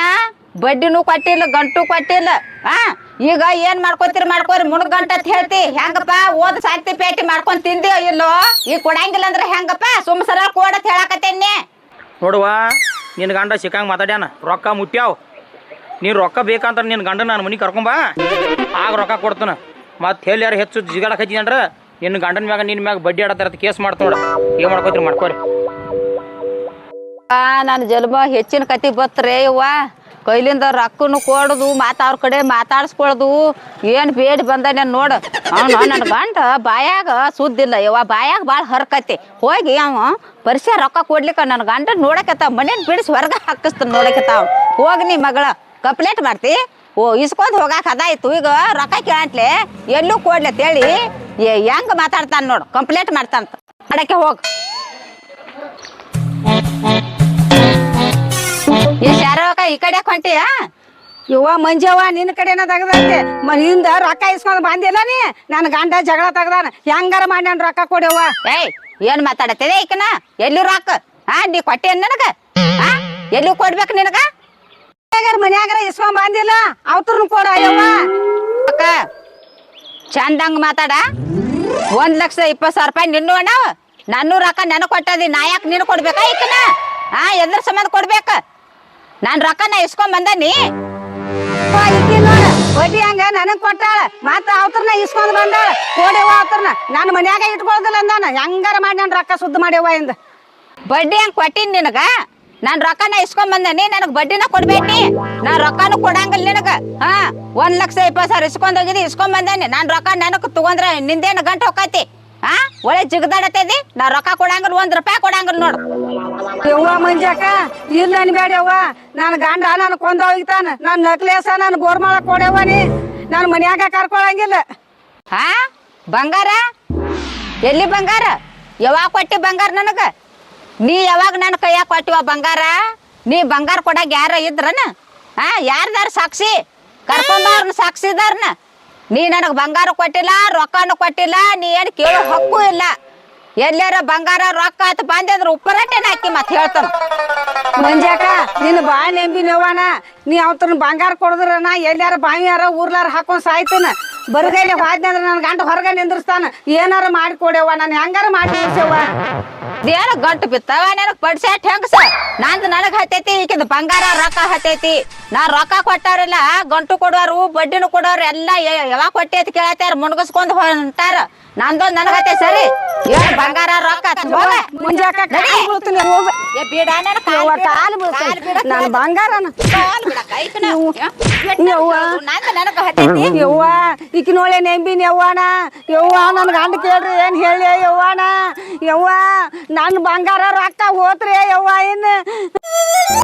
ಬಡ್ಡಿನೂ ಕೊಟ್ಟಿಲ್ಲ ಗಂಟು ಕೊಟ್ಟಿಲ್ಲ ಆ ಈಗ ಏನ್ ಮಾಡ್ಕೊತೀರಿ ಮಾಡ್ಕೋರಿ ಮುಣಗಂಟ ಗಂಟ ಅಂತ ಹೇಳ್ತಿ. ಹೆಂಗಪ್ಪ ಓದ್ ಸಾಕ್ತಿ ಪೇಟಿ ಮಾಡ್ಕೊಂಡ್ ತಿಂದಿ ಇಲ್ಲೋ? ಈಗ ಕೊಡಂಗಿಲ್ಲ ಅಂದ್ರೆ ಹೆಂಗಪ್ಪ? ಸುಮ್ ಸರ ಕೊಡತ್ ಹೇಳಾಕತ್ತೇನಿ ನೋಡುವ ನಿನ್ ಗಂಡ ಸಿಕ್ಕಂಗೆ ಮಾತಾಡ್ಯಾನ ರೊಕ್ಕ ಮುಟ್ಯಾವ್. ನೀನ್ ರೊಕ್ಕ ಬೇಕಂತ ನಿನ್ ಗಂಡ ನಾನು ಮನಿ ಕರ್ಕೊಂಬಾ ಆಗ ರೊಕ್ಕ ಕೊಡ್ತಾನ. ಮತ್ತೆ ಹೇಳಿ ಯಾರು ಹೆಚ್ಚು ಜಿಗಾಡ ಹಚ್ಚಿದಂದ್ರೆ ನಿನ್ ಗಂಡನ ಮ್ಯಾಗ ನಿನ್ ಮ್ಯಾಗ ಬಡ್ಡಿ ಆಡತ್ತಾರ ಕೇಸ್ ಮಾಡ್ತೋಡ ಏನು ಮಾಡ್ಕೋತೀರಿ ಮಾಡ್ಕೋರಿ. ಆ ನನ್ನ ಜನ್ಮ ಹೆಚ್ಚಿನ ಕತಿ ಬತ್ರೆ ಯವ್ವ ಕೈಲಿಂದ ರೊಕ್ಕನು ಕೊಡೋದು, ಮಾತ ಅವ್ರ ಕಡೆ ಮಾತಾಡ್ಸ್ಕೊಳ್ದು, ಏನು ಬೇಡಿ ಬಂದಾನೆ ನೋಡು. ಅವನು ನನ್ನ ಗಂಡ ಬಾಯಾಗ ಸುದ್ದಿಲ್ಲ, ಯವ್ವ ಬಾಯಾಗ ಭಾಳ ಹರ್ಕತಿ. ಹೋಗಿ ಅವ ಪರಿಚಯ ರೊಕ್ಕ ಕೊಡ್ಲಿಕ್ಕ ನನ್ನ ಗಂಡ ನೋಡಕತ್ತಾವ ಮನೇನ ಬಿಡಿಸಿ ಹೊರಗೆ ಹಾಕಿಸ್ತಾನೆ ನೋಡಕತ್ತಾವ ಹೋಗಿ ನೀ ಮಗಳ, ಕಂಪ್ಲೇಂಟ್ ಮಾಡ್ತಿ? ಓ, ಇಸ್ಕೊಂಡ್ ಹೋಗಾಕ ಅದಾಯ್ತು, ಈಗ ರೊಕ್ಕ ಕೇಳಂತ್ಲೆ, ಎಲ್ಲೂ ಕೊಡ್ಲಿ ಅಂತೇಳಿ ಏ ಹೆಂಗ್ ಮಾತಾಡ್ತಾನ ನೋಡು, ಕಂಪ್ಲೇಂಟ್ ಮಾಡ್ತಾನಂತ ಮಾಡಕ್ಕೆ ಹೋಗ್. ಎಷ್ಟ್ ಯಾರೋ ಈ ಕಡೆ ಹೊಂಟಿಯಾ ಯುವ ಮಂಜವ್ವ ನಿನ್ನ ಕಡೆನ ತೆಗ್ದಂತೆ ಹಿಂದ ರೊಕ್ಕ ಇಸ್ಕೊಂಡ್ ಬಂದಿಲ್ಲ ನೀ? ನನ್ನ ಗಂಡ ಜಗಳ ತೆಗ್ದಾನ. ಹೆಂಗಾರ ಮಾಡಿ ನನ್ ರೊಕ್ಕ ಕೊಡವ್ವ ಏಯ್ ಏನ್ ಮಾತಾಡತ್ತಿದೆ ಈಕನ? ಎಲ್ಲಿ ರೊಕ್ಕ? ಹಾ ನೀ ಕೊಟ್ಟೆ ನನಗ? ಹಾ ಎಲ್ಲಿ ಕೊಡ್ಬೇಕು ನಿನಗ? ಮನ್ಯಾಗರ ಇಸ್ಕೊಂಡ್ ಬಂದಿಲ್ಲ. ಅವತ್ರನ್ ಕೊಡ ಅಯ್ಯವ್ವ ಅಕ್ಕ ಚಂದಂಗ್ ಮಾತಾಡ. ಒಂದ್ ಲಕ್ಷ ಇಪ್ಪತ್ ಸಾವಿರ ರೂಪಾಯಿ ನಿನ್ನ ಅಣ್ಣ ನನ್ನೂ ರೊಕ್ಕ ನೆನ ಕೊಟ್ಟದಿ ನಾ ಯಾಕೆ ನೀನು ಕೊಡ್ಬೇಕಾ ಈಕನ? ಹಾ ಎದ್ರ ಸಂಬಂಧ ಕೊಡ್ಬೇಕ. ನಾನ್ ರೊಕ್ಕನ ಇಸ್ಕೊಂಡ್ ನೋಡ, ಬಡ್ಡಿ ಹಂಗ ನನಗ್ ಕೊಟ್ಟಾಳ. ಮತ್ತ ಅವತರ್ನ ಇಸ್ಕೊಂಡ್ ಬಂದಾಳ. ಕೋಡಿ ಅವತರ್ನ. ನಾನು ಮನ್ಯಾಗ ಇಟ್ಕೊಳ್ದಿಲ್ಲ ಅಂದಾನ. ಹೆಂಗಾರ ಮಾಡಿ ನಾನು ರೊಕ್ಕ ಸುದ್ದ ಮಾಡ್ಯವ ಇಂದ ಬಡ್ಡಿ ಹಂಗ್ ಕೊಟ್ಟಿನ್ ನಿನಗ? ನಾನ್ ರೊಕ್ಕನ ಇಸ್ಕೊಂಡ್ ಬಂದನಿ, ನನಗ್ ಬಡ್ಡಿನ ಕೊಡ್ಬೇಕಿ? ನಾ ರೊಕ್ಕನು ಕೊಡಂಗಿಲ್ಲ ನಿನಗ. ಹಾ, ಒಂದ್ ಲಕ್ಷ ಇಪ್ಪತ್ತು ಸಾವಿರ ಇಸ್ಕೊಂಡ್ ಹೋಗಿದಿ, ಇಸ್ಕೊಂಡ್ ಬಂದೇನಿ. ನಾನ್ ರೊಕ್ಕ ನನಗ್ ತಗೊಂಡ್ರ ನಿಂದೇನು ಗಂಟು ಹೋಗತಿ ಹಾ ಒಳ್ಳೆ ಜಿಗದಾಡತ್ತೈತಿ ನಾ ರೊಕ್ಕ ಕೊಡಂಗಿಲ್ಲ ಒಂದ್ ರೂಪಾಯಿ ಕೊಡಂಗಿಲ್ಲ ನೋಡು. ಯವ್ವ ಮಂಜಾಕ ಇಲ್ಲ ಅನ್ಬೇಡವ್ವ ನನ್ನ ಗಂಡ ನನ್ ಕೊಂದ ಹೋಗ್ತಾನ ನನ್ನ ನಕ್ಲೇಸ ನನ್ ಗೋರ್ಮಾಳ ಕೊಡವ್ವ ನೀ. ನಾನು ಮನ್ಯಾಗ ಕರ್ಕೊಳಂಗಿಲ್ಲ. ಹಾ ಬಂಗಾರ? ಎಲ್ಲಿ ಬಂಗಾರ? ಯಾವಾಗ ಕೊಟ್ಟಿ ಬಂಗಾರ ನನಗ? ನೀ ಯಾವಾಗ ನನ್ನ ಕೈಯಾಗ ಕೊಟ್ಟಿವ ಬಂಗಾರ? ನೀ ಬಂಗಾರ ಕೊಡಾಗ ಯಾರ ಇದ್ರನ? ಹಾ ಯಾರ್ದಾರ ಸಾಕ್ಷಿ? ಕರ್ಕೊಂಬಾರ್ನ ಸಾಕ್ಷಿದಾರ್ನ? ನೀ ನನಗೆ ಬಂಗಾರ ಕೊಟ್ಟಿಲ್ಲ, ರೊಕ್ಕನು ಕೊಟ್ಟಿಲ್ಲ, ನೀ ಏನು ಕೇಳೋ ಹಕ್ಕು ಇಲ್ಲ. ಎಲ್ಲಾರ ಬಂಗಾರ, ರೊಕ್ಕ ಅಂತ ಬಂದಿದ್ರೆ ಉಪ್ಪರಟ್ಟೆನ ಹಾಕಿ ಮತ್ತೆ ಹೇಳ್ತಾನ ಮಂಜಾಕ, ನಿನ್ನ ಬಾಯಿ ನೆಂಬಿನವ್ವನ ನೀ ಅವತ್ತ ಬಂಗಾರ ಕೊಡದ್ರ ನಾ ಎಲ್ಲಾರ ಬಾವಿಯಾರ ಊರ್ಲಾರ ಹಾಕೊಂಡ್ ಸಾಯ್ತನ? ಬರಗೈಲಿ ಹೋದ್ನಿ ಅಂದ್ರೆ ನನ್ನ ಹೊರಗೆ ನಿಂದ್ರಸ್ತಾನ. ಏನಾರ ಮಾಡಿ ಕೊಡ್ಯವ್ವ, ನಾನು ಹೆಂಗಾರ ಮಾಡಿ ಉಳ್ಸವ್ವ ಏನು ಗಂಟು ಬಿತ್ತವ ನನಗ್ ಹೆಂಗ ಹೆಂಗಸ? ನಂದು ನನಗ್ ಹತ್ತೈತಿ ಈಕಿದ ಬಂಗಾರ, ರೊಕ್ಕ ಹತ್ತೈತಿ ನಾ ರೊಕ್ಕ ಕೊಟ್ಟಾರಿಲ್ಲ, ಗಂಟು ಕೊಡೋರು, ಬಡ್ಡಿನೂ ಕೊಡೋರು, ಎಲ್ಲ ಯಾವಾಗ ಕೊಟ್ಟೈತಿ ಕೇಳತ್ತಾರ ಮುಣಗಸ್ಕೊಂಡ್ ಹೊಂಟಾರ. ನಂದೊಂದ್ ನನಗತ್ತೆ ಸರಿ ಏನ್ ಬಂಗಾರ ರೊಕ್ಕ ಹೋಗ. ಮುಂಜಾಕ ನಡಿ. ಕಾಲ್ ಬೀಳ್ತೀನಿ ಹೋಗ ಏ ಬಿಡ ನನ್ನ ಯವ್ವ, ಕಾಲ್ ಬಿಡ. ಕಾಲ್ ಕಾಲ್ ಬಿಡ. ನನ್ನ ಬಂಗಾರನ ಕಾಲ್ ಬಿಡ, ಕೈಕನ. ಯವ್ವ. ನಂದು ನನಗ್ ಹತ್ತೈತಿ ಯವ್ವ ಈಕಿ ನೋಳೆ ನೆಂಬಿನ ಯವ್ವನ ಯವ್ವ ನನ್ ಗಂಡ ಕೇಳ್ರಿ ಏನ್ ಹೇಳಿ ಯವ್ವಾಣ ಯವ್ವ ನನ್ನ ಬಂಗಾರ ರೊಕ್ಕ ಹೋತ್ರಿ ಯವ್ವ ಇನ್ನು